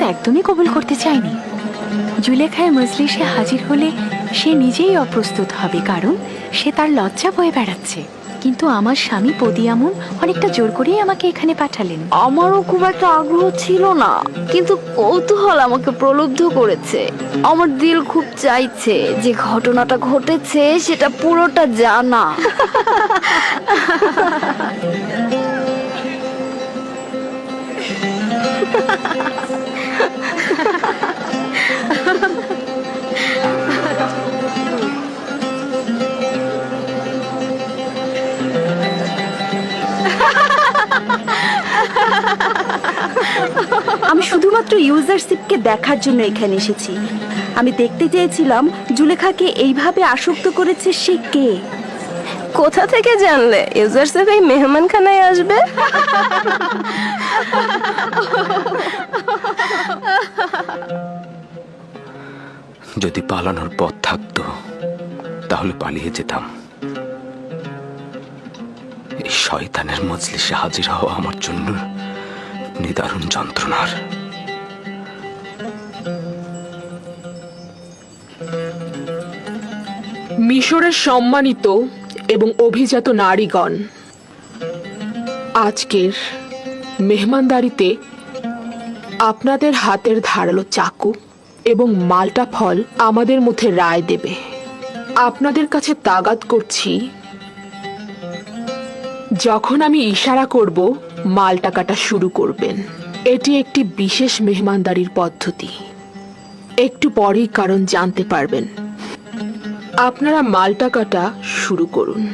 দাওয়াত একদমই কবুল করতে চায়নি। জুলেখায় মজলিসে হাজির হলে সে নিজেই অপ্রস্তুত হবে কারণ সে তার লজ্জা বয়ে বেড়াচ্ছে। কিন্তু আমার স্বামী পদিয়ামুন অনেকটা জোর করেই আমাকে এখানে পাঠালেন। আমারও খুব একটা আগ্রহ ছিল না কিন্তু কৌতূহল আমাকে প্রলুব্ধ করেছে। আমার দিল খুব চাইছে যে ঘটনাটা ঘটেছে সেটা পুরোটা জানা। আমি শুধুমাত্র ইউজারশিপকে দেখার জন্য এখানে এসেছি। আমি দেখতে চেয়েছিলাম জুলেখাকে এইভাবে আসক্ত করেছে সে কে। কোথা থেকে জানলে? ইউজারসেফ এই মেহমানখানায় আসবে? যদি পালানোর পথ থাকতো তাহলে পালিয়ে যেতাম। এই শয়তানের মজলিসে হাজির হওয়া আমার জন্য নিদারুণ যন্ত্রণার। মিশরের সম্মানিত এবং অভিজাত নারীগণ, আজকের মেহমানদারিতে আপনাদের হাতের ধারালো চাকু এবং মালটা ফল আমাদের মধ্যে রায় দেবে। আপনাদের কাছে তাগাদ করছি, যখন আমি ইশারা করব মালটা কাটা শুরু করবেন। এটি একটি বিশেষ মেহমানদারির পদ্ধতি। একটু পরেই কারণ জানতে পারবেন। আপনারা মালটা কাটা শুরু করুন।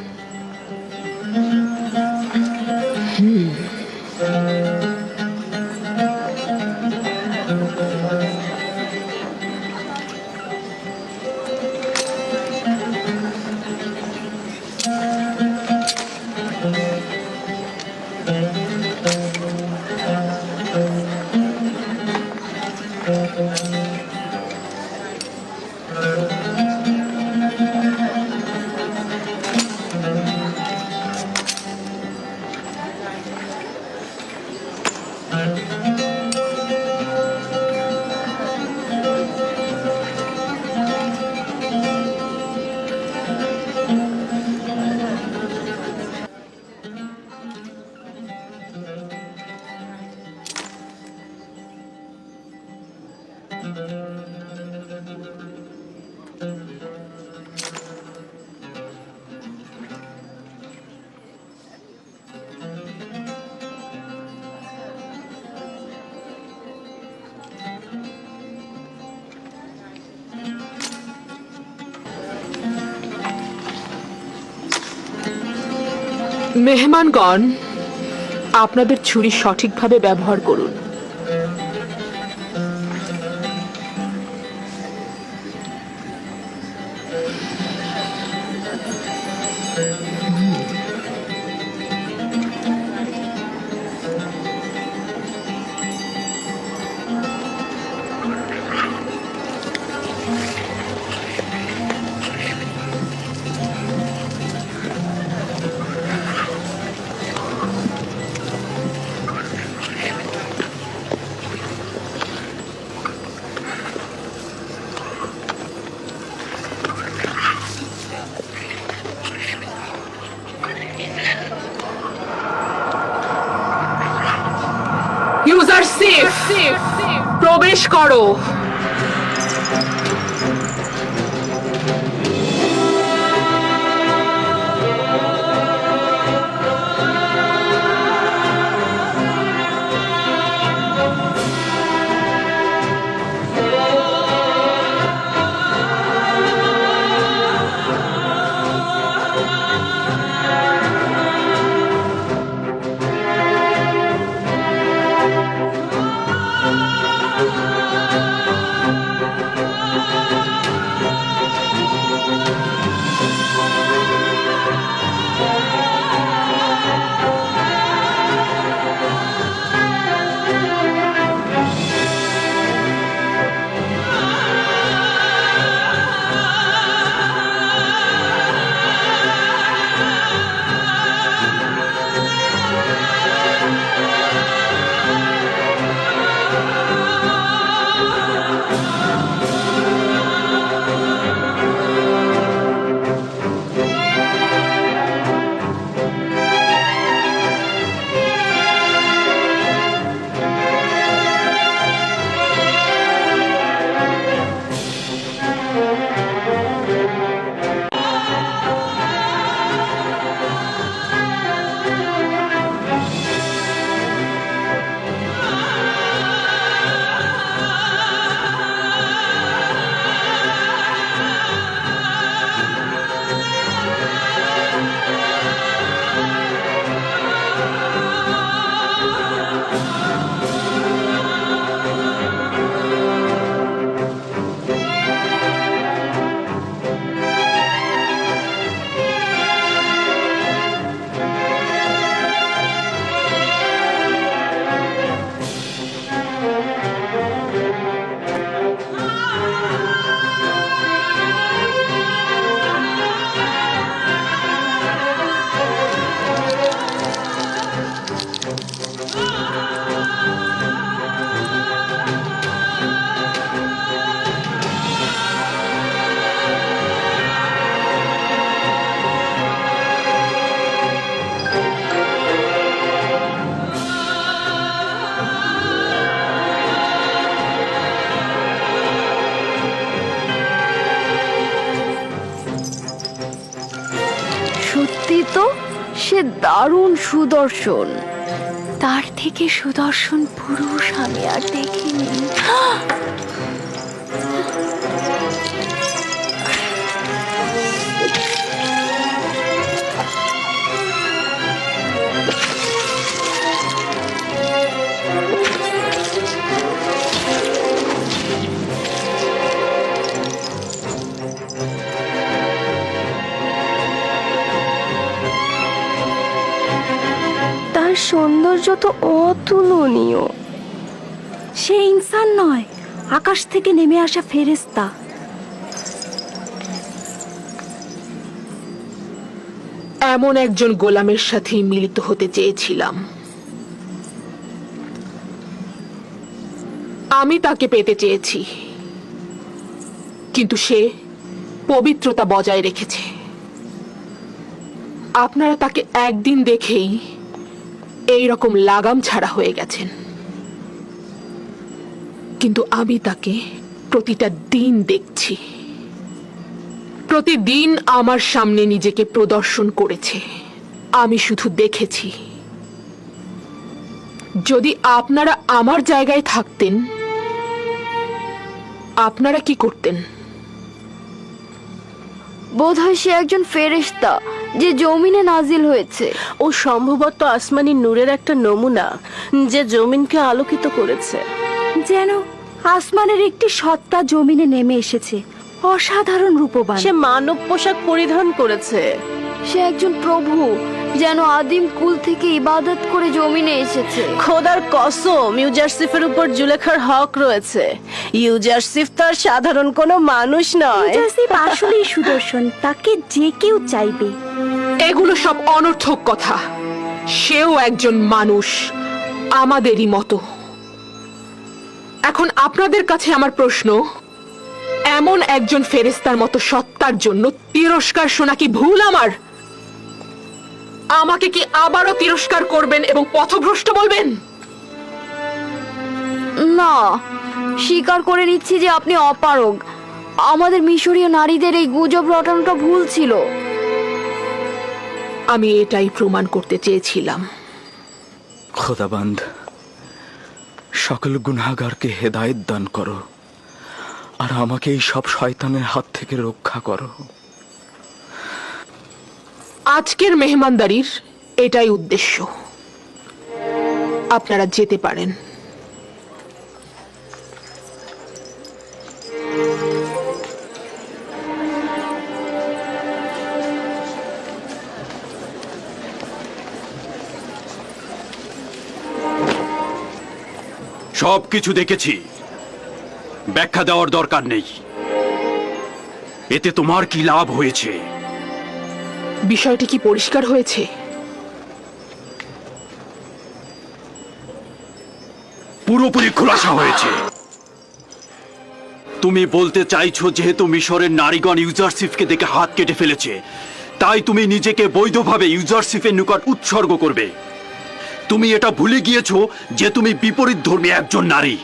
মেহমানগণ আপনাদের ছুরি সঠিকভাবে ব্যবহার করুন। সুদর্শন। তার থেকে সুদর্শন পুরুষ আমি আর দেখিনি। তো অতুলনীয়। সে ইনসান নয় আকাশ থেকে নেমে আসা ফেরেস্তা এমন একজন গোলামের সাথে মিলিত হতে চেয়েছিলাম। আমি তাকে পেতে চেয়েছি। কিন্তু সে পবিত্রতা বজায় রেখেছে। আপনারা তাকে একদিন দেখেই এই রকম লাগাম ছাড়া হয়ে গেছেন। কিন্তু আমি তাকে প্রতিটা দিন দেখছি। প্রতিদিন আমার সামনে নিজেকে প্রদর্শন করেছে। আমি শুধু দেখেছি। যদি আপনারা আমার জায়গায় থাকতেন, আপনারা কি করতেন? বোধহয় সে একজন ফেরেশতা যে জমিনে নাজিল হয়েছে। ও সম্ভবত আসমানি নূরের একটা নমুনা যে জমিনকে আলোকিত করেছে। যেন আসমানের একটি সত্তা জমিনে নেমে এসেছে অসাধারণ রূপবান। সে মানব পোশাক পরিধান করেছে। সে একজন প্রভু যেন আদিম কুল থেকে ইবাদত করে জমিনে এসেছে। খোদার কসম ইউজারসিফের উপর জুলেখার হক রয়েছে। ইউজারসিফ তো আর সাধারণ কোনো মানুষ নয়। ইউজারসিফ আসলেই সুদর্শন তাকে যে কেউ চাইবে। এগুলো সব অনর্থক কথা। সেও একজন মানুষ আমাদেরই মতো। এখন আপনাদের কাছে আমার প্রশ্ন এমন একজন ফেরেস্তার মতো সত্তার জন্য তিরস্কার শোনা কি ভুল আমার? আমাকে কি আবারও তিরস্কার করবেন এবং পথভ্রষ্ট বলবেন? না স্বীকার করে নিচ্ছি যে আপনি অপারগ। আমাদের মিশরীয় নারীদের এই গুজব রটানোটা ভুল ছিল। আমি এটাই প্রমাণ করতে চেয়েছিলাম। খোদাবান্ধ সকল গুনাহগারকে হেদায়েত দান করো আর আমাকে এই সব শয়তানের হাত থেকে রক্ষা করো। আজকের মেহমানদারির এটাই উদ্দেশ্য। আপনারা যেতে পারেন। সব কিছু দেখেছি। ব্যাখ্যা দেওয়ার দরকার নেই। এতে তোমার কি লাভ হয়েছে? বিষয়টি কি পরিষ্কার হয়েছে? পুরোপুরি খোলাসা হয়েছে। তুমি বলতে চাইছো যেহেতু মিশরের নারীগণ ইউজারশিপকে দেখে হাত কেটে ফেলেছে, তাই তুমি নিজেকে বৈধভাবে ইউজারশিপের নিকট উৎসর্গ করবে। তুমি এটা ভুলে গিয়েছো যে তুমি বিপরীত ধর্মী একজন নারী।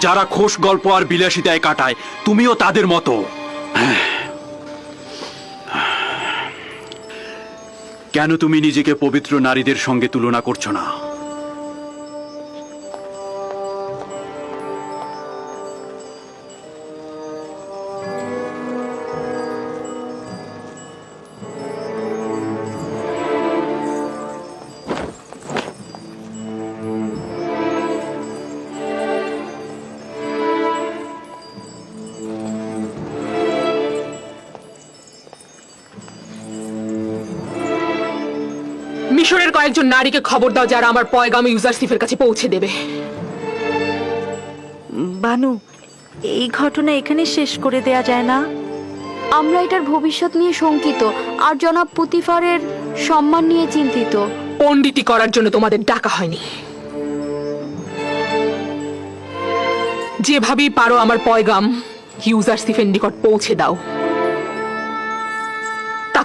যারা খোশ গল্প আর বিলাসিতায় কাটায়, তুমিও তাদের মতো। কেন তুমি নিজেকে পবিত্র নারীদের সঙ্গে তুলনা করছ না? কয়েকজন নারীকে খবর দাও যারা আমার পয়গাম ইউজারসিফের কাছে পৌঁছে দেবে। বানু এই ঘটনা এখানে শেষ করে দেয়া যায় না। আমরা এটার ভবিষ্যৎ নিয়ে শঙ্কিত আর জনাব পুতিফারের সম্মান নিয়ে চিন্তিত। পণ্ডিতি করার জন্য তোমাদের ডাকা হয়নি। যেভাবেই পারো আমার পয়গাম ইউজারসিফের নিকট পৌঁছে দাও।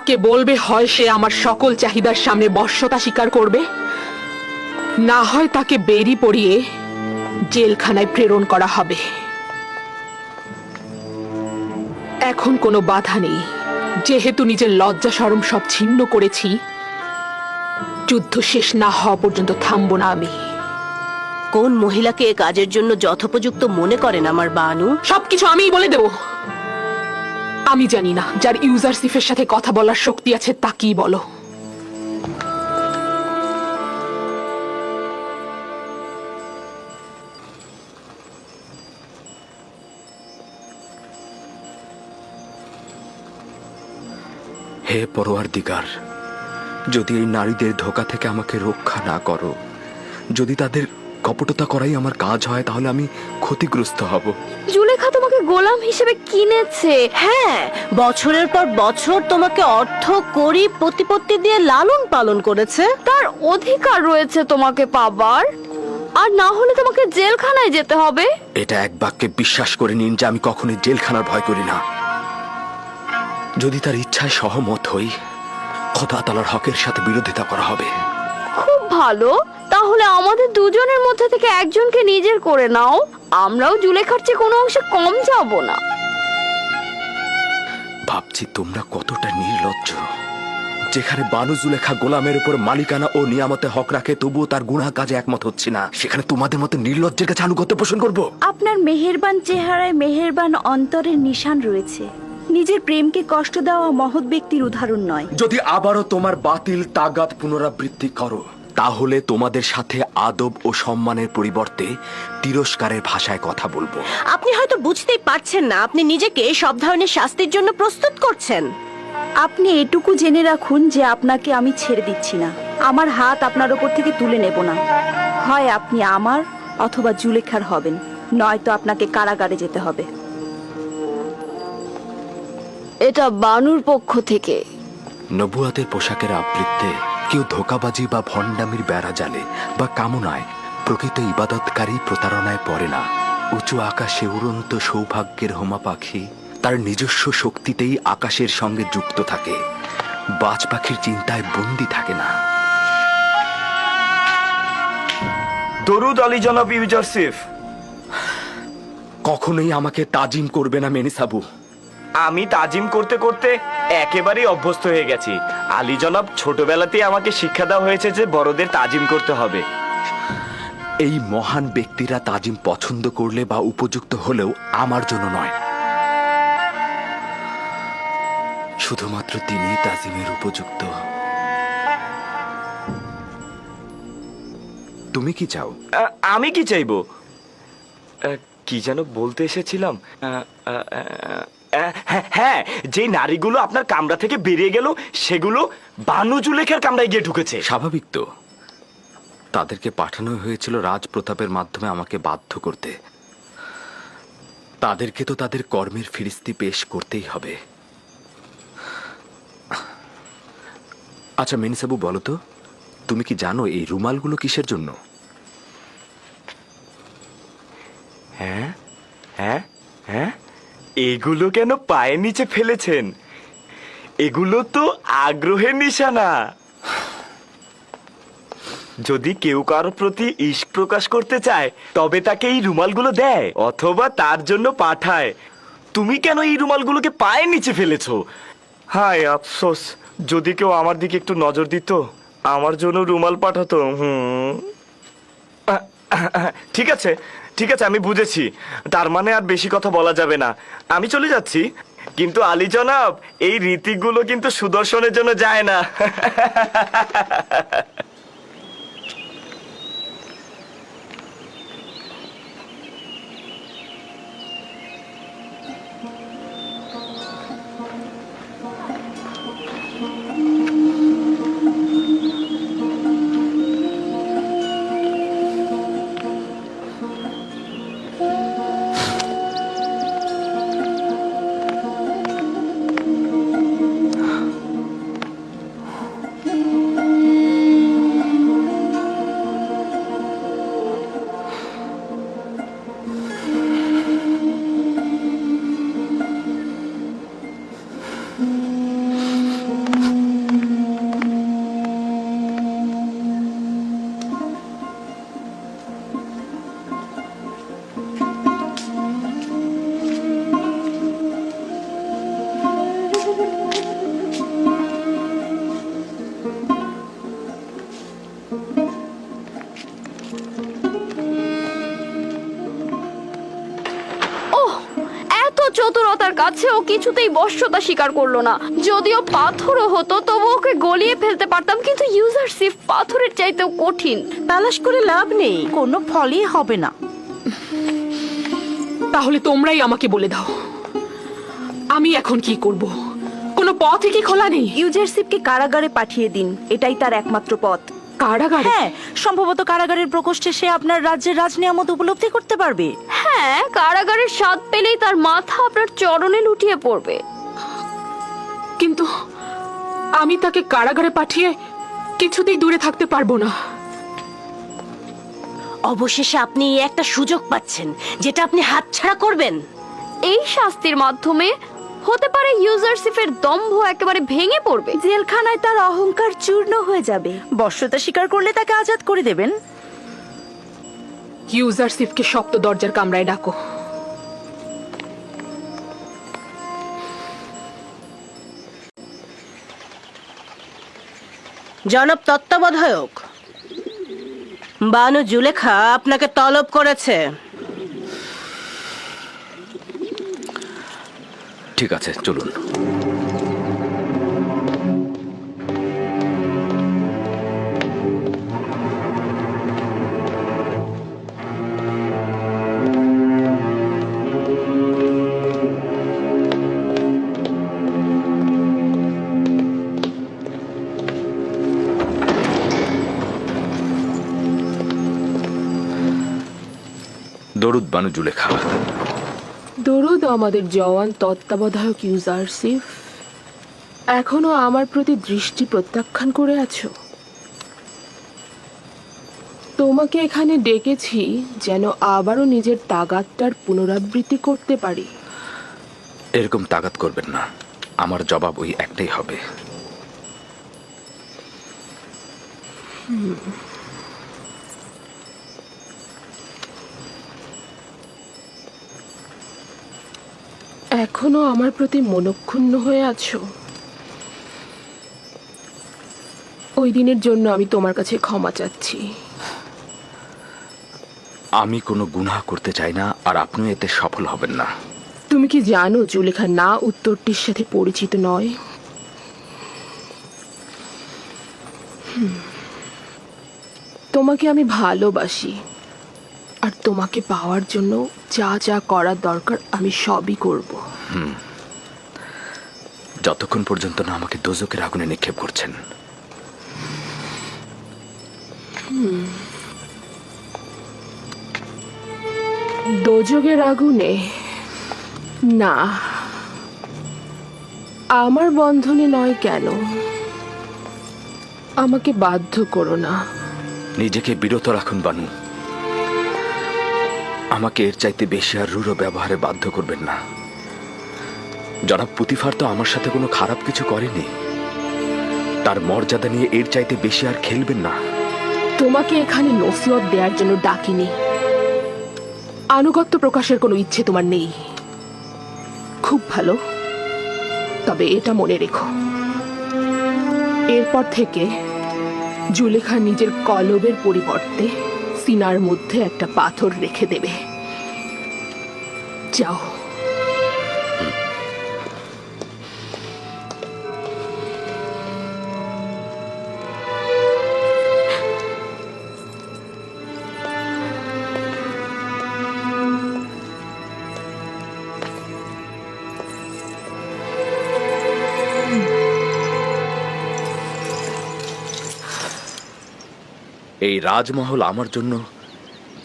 তাকে বলবে হয় সে আমার সকল চাহিদার সামনে বশ্যতা স্বীকার করবে না হয় তাকে বেরি পড়িয়ে জেলখানায় প্রেরণ করা হবে। এখন কোনো বাধা নেই। যেহেতু নিজের লজ্জা সরম সব ছিন্ন করেছি যুদ্ধ শেষ না হওয়া পর্যন্ত থামবো না আমি। কোন মহিলাকে এ কাজের জন্য যথোপযুক্ত মনে করেন আমার বানু? সবকিছু আমিই বলে দেব। আমি জানি না, যার ইউজারসিফের সাথে কথা বলার শক্তি আছে তাকেই বলো? হে পরোয়ার দিগার, যদি এই নারীদের ধোকা থেকে আমাকে রক্ষা না করো, যদি তাদের কপটতা করাই আমার কাজ হয় তাহলে আমি ক্ষতিগ্রস্ত হব। জুলেখা তোমাকে গোলাম হিসেবে কিনেছে। হ্যাঁ বছরের পর বছর তোমাকে অর্থ করি প্রতিপত্তি দিয়ে লালন পালন করেছে। তার অধিকার রয়েছে তোমাকে পাবার। আর না হলে তোমাকে জেলখানায় যেতে হবে। এটা এক বাক্যে বিশ্বাস করে নিন যে আমি কখনোই জেলখানার ভয় করি না। যদি তার ইচ্ছায় সহমত হই খোদা তালার হকের সাথে বিরোধিতা করা হবে। খুব ভালো। তাহলে আমাদের দুজনের মধ্যে থেকে একজনকে নিজের করে নাও। আমরাও জুলেখার চেয়ে কোনো অংশে কম যাব না। ভাবছি তোমরা কতটা নির্লজ্জ। যেখানে বানু জুলেখা গোলামের উপর মালিকানা ও নিয়ামতে হক রাখে তবুও তার গুনাহ কাজে একমত হচ্ছে না। সেখানে তোমাদের মতো নির্লজ্জের কাছে আনুগত্য পোষণ করব? আপনার মেহেরবান চেহারায় মেহেরবান অন্তরের নিশান রয়েছে। নিজের প্রেমকে কষ্ট দেওয়া মহৎ ব্যক্তির উদাহরণ নয়। যদি আবারও তোমার বাতিল তাগাত পুনরাবৃত্তি করো তাহলে তোমাদের সাথে আদব ও সম্মানের পরিবর্তে তিরস্কারের ভাষায় কথা বলব। আপনি হয়তো বুঝতেই পারছেন না আপনি নিজেকে সব ধরনের শাস্তির জন্য প্রস্তুত করছেন। আপনি এটুকু জেনে রাখুন যে আপনাকে আমি ছেড়ে দিচ্ছি না। আমার হাত আপনার ওপর থেকে তুলে নেব না। হয় আপনি আমার অথবা জুলেখার হবেন নয়তো আপনাকে কারাগারে যেতে হবে। এটা বানুর পক্ষ থেকে। নবুয়াতের পোশাকের আবৃত্তে কেউ ধোকাবাজি বা ভণ্ডামির বেড়া জালে বা কামনায় প্রকৃত ইবাদতকারী প্রতারণায় পড়ে না। উঁচু আকাশে উড়ন্ত সৌভাগ্যের হোমা পাখি তার নিজস্ব শক্তিতেই আকাশের সঙ্গে যুক্ত থাকে। বাজ পাখির চিন্তায় বন্দি থাকে না। দরুদ আলী জনাব ইউজারসিফ কখনোই আমাকে তাজিম করবে না মেনিসাবু। আমি তাজিম করতে করতে একেবারেই অভ্যস্ত হয়ে গেছি। আলী জনাব ছোটবেলাতেই আমাকে শিক্ষা দেওয়া হয়েছে যে বড়দের তাজিম করতে হবে। এই মহান ব্যক্তিরা তাজিম পছন্দ করলে বা উপযুক্ত হলেও আমার জন্য নয়। শুধুমাত্র তিনি তাজিমের উপযুক্ত। তুমি কি চাও? আমি কি চাইব? কি যেন বলতে এসেছিলাম? হ্যাঁ, হ্যাঁ যে নারীগুলো আপনার কামরা থেকে বেরিয়ে গেল সেগুলো বানু জুলেখার কামরায় গিয়ে ঢুকেছে। স্বাভাবিক তো। তাদেরকে পাঠানো হয়েছিল রাজপ্রতাপের মাধ্যমে আমাকে বাধ্য করতে। তাদেরকে তো তাদের কর্মের ফিরিস্তি পেশ করতেই হবে। আচ্ছা মিনিসাবু বলো তো তুমি কি জানো এই রুমালগুলো কিসের জন্য? হ্যাঁ হ্যাঁ হ্যাঁ। এগুলো কেন পায়ের নিচে ফেলেছেন? এগুলো তো আগ্রহের নিশানা। যদি কেউ কারোর প্রতি ইস্ক প্রকাশ করতে চায় তবে তাকে এই রুমালগুলো দেয় অথবা তার জন্য পাঠায়। তুমি কেন এই রুমালগুলোকে পায়ের নিচে ফেলেছ? হায় আফসোস যদি কেউ আমার দিকে একটু নজর দিত আমার জন্য রুমাল পাঠাতো হুম। ঠিক আছে ঠিক আছে, আমি বুঝেছি। তার মানে আর বেশি কথা বলা যাবে না। আমি চলে যাচ্ছি। কিন্তু আলী জনাব, এই রীতিগুলো কিন্তু সুদর্শনের জন্য যায় না। কাছে ও কিছুতেই বশ্যতা স্বীকার করল না। যদিও পাথরও হতো তবু ওকে গলিয়ে ফেলতে পারতাম কিন্তু ইউজারশিপ পাথরের চাইতেও কঠিন। তালাশ করে লাভ নেই কোনো ফলই হবে না। তাহলে তোমরাই আমাকে বলে দাও আমি এখন কি করব? কোনো পথই কি খোলা নেই? ইউজারশিপকে কারাগারে পাঠিয়ে দিন এটাই তার একমাত্র পথ। কারাগারে? হ্যাঁ সম্ভবত কারাগারের প্রকোষ্ঠে সে আপনার রাজ্যের রাজনিয়ামত উপলব্ধি করতে পারবে। হ্যাঁ কারাগারের স্বাদ পেলেই তার মাথা আপনার চরণে লুটিয়ে পড়বে। কিন্তু আমি তাকে কারাগারে পাঠিয়ে কিছুতেই দূরে থাকতে পারব না। অবশেষে আপনি এই একটা সুযোগ পাচ্ছেন যেটা আপনি হাতছাড়া করবেন। এই শাস্তির মাধ্যমে হতে পারে ইউজারশিপের দম্ভ একেবারে ভেঙে পড়বে। জেলখানায় তার অহংকার চূর্ণ হয়ে যাবে। বর্ষতা স্বীকার করলে তাকে আজাদ করে দেবেন। ইউজারশিপকে শক্ত দরজার কামরায় ডাকো। জনাব তত্ত্বাবধায়ক বানু জুলেখা আপনাকে তলব করেছে। ঠিক আছে চলুন। দরুদ বানু জুলেখা দরুদ আমাদের জওয়ান তত্ত্বাবধায়ক ইউজারশিপ এখনও আমার প্রতি দৃষ্টি প্রত্যাখ্যান করে আছো। তোমাকে এখানে ডেকেছি যেন আবারও নিজের তাগাদটার পুনরাবৃত্তি করতে পারি। এরকম তাগাত করবেন না। আমার জবাব ওই একটাই হবে। এখনও আমার প্রতি মনক্ষুণ্ণ হয়ে আছো? ওই দিনের জন্য আমি তোমার কাছে ক্ষমা চাচ্ছি। আমি কোনো গুনাহ করতে চাই না আর আপনিও এতে সফল হবেন না। তুমি কি জানো জুলেখা না উত্তরটির সাথে পরিচিত নয়। তোমাকে আমি ভালোবাসি আর তোমাকে পাওয়ার জন্য যা যা করার দরকার আমি সবই করব। যতক্ষণ পর্যন্ত না আমাকে দোজকের আগুনে নিক্ষেপ করছেন। দোজগের আগুনে? না। আমার বন্ধনে নয় কেন? আমাকে বাধ্য করো না। নিজেকে বিরত রাখুন বানু। আমাকে এর চাইতে বেশি আর রূঢ় ব্যবহারে বাধ্য করবেন না। জনাব পুতিফার তো আমার সাথে কোনো খারাপ কিছু করেনি, তার মর্যাদা নিয়ে এর চাইতে বেশি আর খেলবেন না। তোমাকে এখানে নসিহত দেওয়ার জন্য ডাকিনি। আনুগত্য প্রকাশের কোনো ইচ্ছে তোমার নেই। খুব ভালো। তবে এটা মনে রেখো। এরপর থেকে জুলেখা নিজের কলবের পরিবর্তে সিনার মধ্যে একটা পাথর রেখে দেবে। যাও। এই রাজমহল আমার জন্য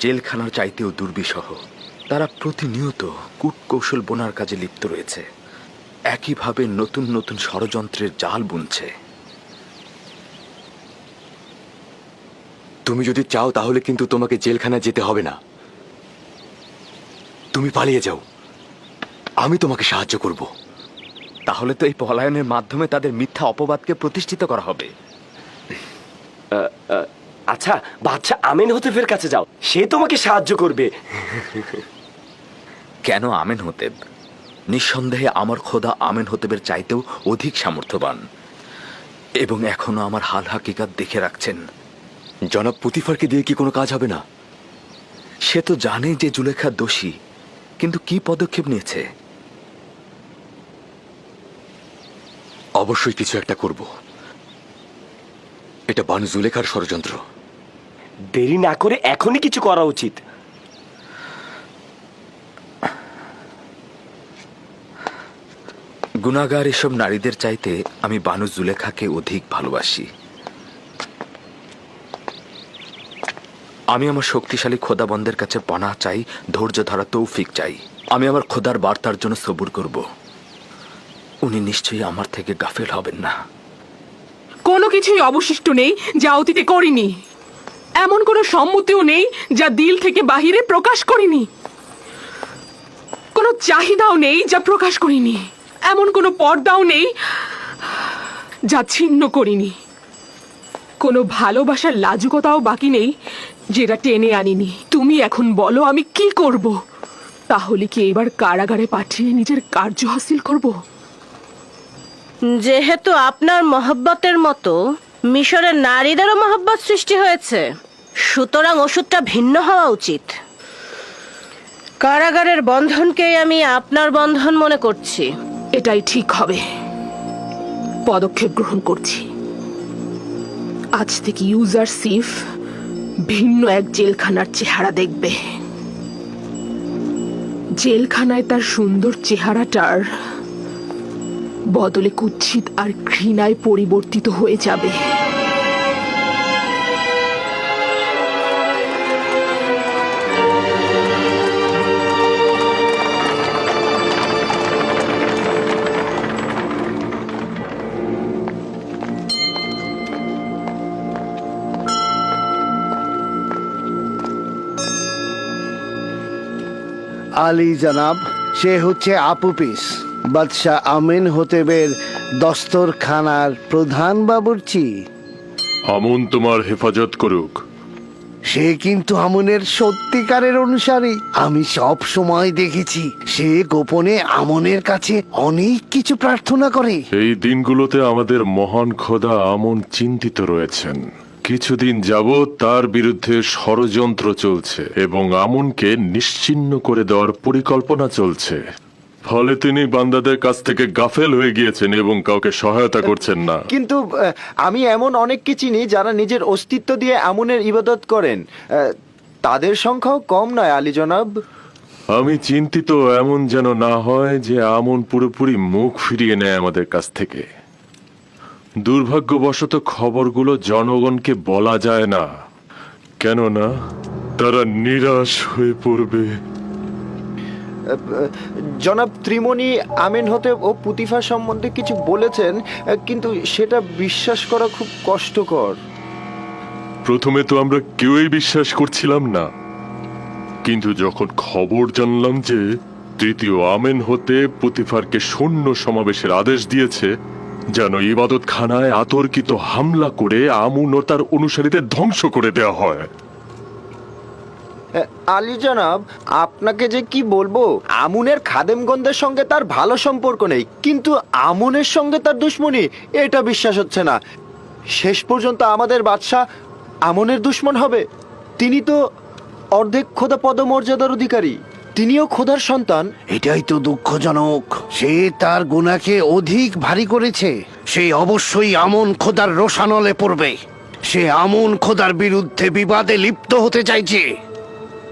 জেলখানার চাইতেও দুর্বিষহ। তারা প্রতিনিয়ত কূটকৌশল বোনার কাজে লিপ্ত রয়েছে। একইভাবে নতুন নতুন ষড়যন্ত্রের জাল বুনছে। তুমি যদি চাও তাহলে কিন্তু তোমাকে জেলখানায় যেতে হবে না। তুমি পালিয়ে যাও। আমি তোমাকে সাহায্য করব। তাহলে তো এই পলায়নের মাধ্যমে তাদের মিথ্যা অপবাদকে প্রতিষ্ঠিত করা হবে। আচ্ছা বাচ্চা আমেন হতেফের কাছে যাও। সে তোমাকে সাহায্য করবে। কেন আমেন হতেব নিঃসন্দেহে আমার খোদা আমেন হতেবের চাইতেও অধিক সামর্থ্যবান। এবং এখনও আমার হাল হাকিকাত দেখে রাখছেন। জনাব পুতিফারকে দিয়ে কি কোনো কাজ হবে না? সে তো জানে যে জুলেখা দোষী কিন্তু কি পদক্ষেপ নিয়েছে? অবশ্যই কিছু একটা করব। এটা বান জুলেখার ষড়যন্ত্র। দেরি না করে এখনই কিছু করা উচিত। গুণাগার এসব নারীদের চাইতে আমি বানু জুলেখাকে অধিক ভালোবাসি। আমি আমার শক্তিশালী খোদাবন্দের কাছে পনা চাই ধৈর্য ধরা তৌফিক চাই। আমি আমার খোদার বার্তার জন্য সবুর করব। উনি নিশ্চয়ই আমার থেকে গাফেল হবেন না। কোনো কিছুই অবশিষ্ট নেই যা অতীতে করিনি। এমন কোনো সম্মতিও নেই যা দিল থেকে বাহিরে প্রকাশ করিনি। কোনো চাহিদাও নেই যা প্রকাশ করিনি। এমন কোনো পর্দাও নেই যা ছিন্ন করিনি। কোনো ভালোবাসার লাজুকতাও বাকি নেই যেটা টেনে আনিনি। তুমি এখন বলো, আমি কি করব? তাহলে কি এবার কারাগারে পাঠিয়ে নিজের কার্য হাসিল করব? যেহেতু আপনার মহব্বতের মতো মিশরের নারীদেরও মহব্বত সৃষ্টি হয়েছে সুতরাং ওষুধটা ভিন্ন হওয়া উচিত। কারাগারের বন্ধনকেই আমি আপনার বন্ধন মনে করছি। এটাই ঠিক হবে। পদক্ষেপ গ্রহণ করছি। আজ থেকে ইউজার সিফ ভিন্ন এক জেলখানার চেহারা দেখবে। জেলখানায় তার সুন্দর চেহারাটার বদলে কুৎসিত আর ঘৃণায় পরিবর্তিত হয়ে যাবে। আলী জানাব সে হচ্ছে আপুপিস বাদশাহ আমিন হতেবের দস্তরখানার প্রধান বাবুর্চি আমন তোমার হেফাজত করুক। সে কিন্তু আমনের সত্যিকারের অনুসারী। আমি সব সময় দেখেছি সে গোপনে আমনের কাছে অনেক কিছু প্রার্থনা করে। এই দিনগুলোতে আমাদের মহান খোদা আমন চিন্তিত রয়েছেন। কিছুদিন যাবৎ তার বিরুদ্ধে ষড়যন্ত্র চলছে এবং আমনকে নিশ্চিহ্ন করে দেওয়ার পরিকল্পনা চলছে। ফলে তিনি বান্দাদের কাছ থেকে গাফেল হয়ে গিয়েছেন এবং কাউকে সহায়তা করছেন না। কিন্তু আহ, আমি এমন অনেককে চিনি যারা নিজের অস্তিত্ব দিয়ে আমনের ইবাদত করেন। আহ, তাদের সংখ্যাও কম নয় আলী জনাব। আমি চিন্তিত এমন যেন না হয় যে আমন পুরোপুরি মুখ ফিরিয়ে নেয় আমাদের কাছ থেকে। দুর্ভাগ্যবশত খবরগুলো জনগণকে বলা যায় না। কেননা তারা নিরাশ হয়ে পড়বে। জনাব ত্রিমণি আমিন হতে ও পুতিফা সম্বন্ধে কিছু বলেছেন কিন্তু সেটা বিশ্বাস করা খুব কষ্টকর। প্রথমে তো আমরা কেউই বিশ্বাস করছিলাম না। কিন্তু যখন খবর জানলাম যে তৃতীয় আমেন হতে পুতিফারকে শূন্য সমাবেশের আদেশ দিয়েছে যেন ইবাদত খানায় আতর্কিত হামলা করে আমুন ও তার অনুসারীদের ধ্বংস করে দেওয়া হয়। আলী জনাব, আপনাকে যে কি বলব? আমুনের খাদেমগণদের সঙ্গে তার ভালো সম্পর্ক নেই, কিন্তু আমুনের সঙ্গে তার দুশ্মনী, এটা বিশ্বাস হচ্ছে না। শেষ পর্যন্ত আমাদের বাদশাহ আমনের দুশ্মন হবে। তিনি তো অর্ধেক খোদা পদমর্যাদার অধিকারী। তিনিও খোদার সন্তান। এটাই তো দুঃখজনক। সে তার গুণাকে অধিক ভারী করেছে। সে অবশ্যই আমন খোদার রোশানলে পড়বে। সে আমন খোদার বিরুদ্ধে বিবাদে লিপ্ত হতে চাইছে।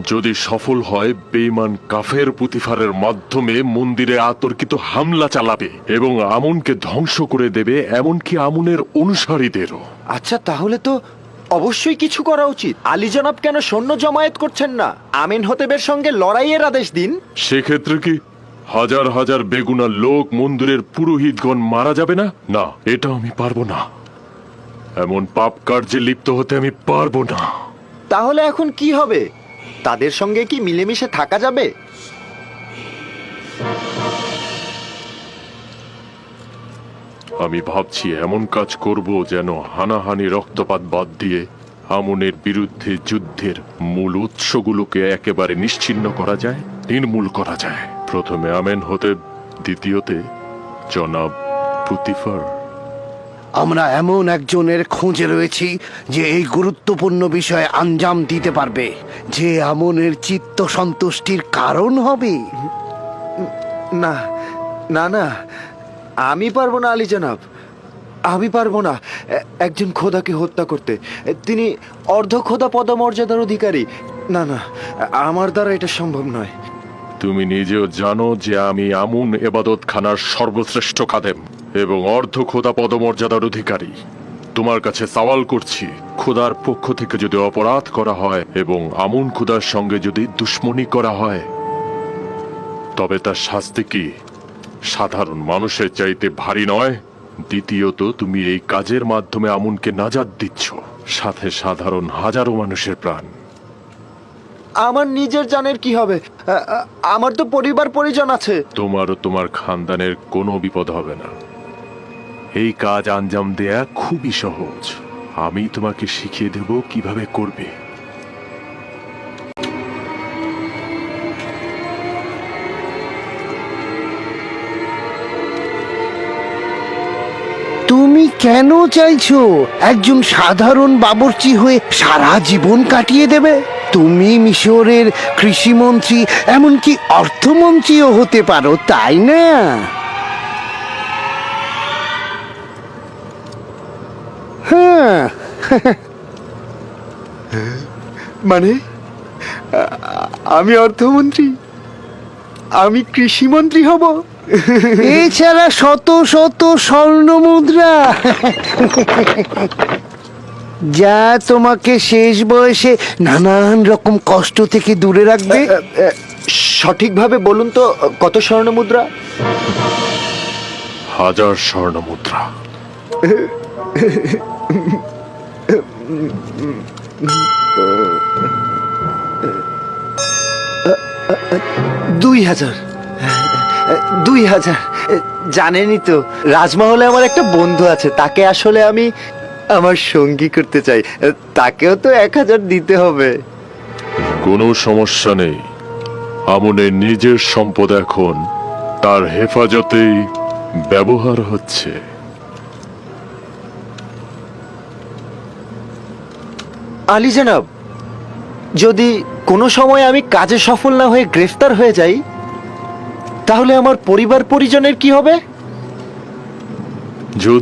যদি সফল হয় বেইমান কাফের পুতিফারের মাধ্যমে মন্দিরে আতর্কিত হামলা চালাবে এবং আমনকে ধ্বংস করে দেবে এমনকি আমনের অনুসারীদেরও। আচ্ছা তাহলে তো অবশ্যই কিছু করা উচিত। আলী জনাব কেন সৈন্য জমায়েত করছেন না? আমিন হতেবের সঙ্গে লড়াইয়ের আদেশ দিন। সেক্ষেত্রে কি হাজার হাজার বেগুনা লোক মন্দিরের পুরোহিতগণ মারা যাবে না? না এটা আমি পারব না। এমন পাপ কার্যে লিপ্ত হতে আমি পারব না। তাহলে এখন কি হবে? তাদের সঙ্গে কি মিলেমিশে থাকা যাবে? আমি ভাবছি এমন কাজ করব যেন হানাহানি রক্তপাত বাদ দিয়ে আমনের বিরুদ্ধে যুদ্ধের মূল উৎসগুলোকে একেবারে নিশ্চিহ্ন করা যায় নির্মূল করা যায়। প্রথমে আমেন হতে দ্বিতীয়তে জনাব পুতিফার আমরা এমন একজনের খোঁজে রয়েছি যে এই গুরুত্বপূর্ণ বিষয়ে আঞ্জাম দিতে পারবে যে আমনের চিত্ত সন্তুষ্টির কারণ হবে। না না না আমি পারব না আলী জনাব। আমি পারব না। একজন খোদাকে হত্যা করতে। তিনি অর্ধ খোদা পদমর্যাদার অধিকারী। না না, আমার দ্বারা এটা সম্ভব নয়। তুমি নিজেও জানো যে আমি আমুন এবাদত খানার সর্বশ্রেষ্ঠ খাদেম এবং অর্ধ খোদা পদমর্যাদার অধিকারী। তোমার কাছে সওয়াল করছি, খোদার পক্ষ থেকে যদি অপরাধ করা হয় এবং আমুন খোদার সঙ্গে যদি দুশ্মনী করা হয়, তবে তার শাস্তি কি? সাধারণ মানুষের চাইতে ভারী নয়। দ্বিতীয়ত তুমি এই কাজের মাধ্যমে আমুনকে নাজাদ দিচ্ছ। সাথে সাধারণ হাজারো মানুষের প্রাণ। আমার নিজের জানের কি হবে? আমার তো পরিবার পরিজন আছে। তোমার তোমার খানদানের কোনো বিপদ হবে না। এই কাজ আঞ্জাম দেয়া খুবই সহজ। আমি তোমাকে শিখিয়ে দেব কীভাবে করবে। কেন চাইছো? একজন সাধারণ বাবরচি হয়ে সারা জীবন কাটিয়ে দেবে? তুমি মিশরের কৃষিমন্ত্রী, এমনকি অর্থমন্ত্রীও হতে পারো, তাই না? হ্যাঁ। মানে? আমি অর্থমন্ত্রী? আমি কৃষিমন্ত্রী হব? এছাড়া শত শত স্বর্ণ মুদ্রা যা তোমাকে শেষ বয়সে নানান রকম কষ্ট থেকে দূরে রাখবে। সঠিকভাবে বলুন তো কত স্বর্ণ মুদ্রা হাজার স্বর্ণ মুদ্রা দুই হাজার। দুই হাজার। জানেনই তো রাজমহলে আমার একটা বন্ধু আছে তাকে আসলে আমি আমার সঙ্গী করতে চাই। তাকেও তো এক হাজার দিতে হবে। কোনো সমস্যা নেই। আমনের নিজের সম্পদ এখন তার হেফাজতেই ব্যবহার হচ্ছে। আলী জানাব যদি কোনো সময় আমি কাজে সফল না হয়ে গ্রেফতার হয়ে যাই তাহলে আমার পরিবার পরিজনের কি হবে? যদি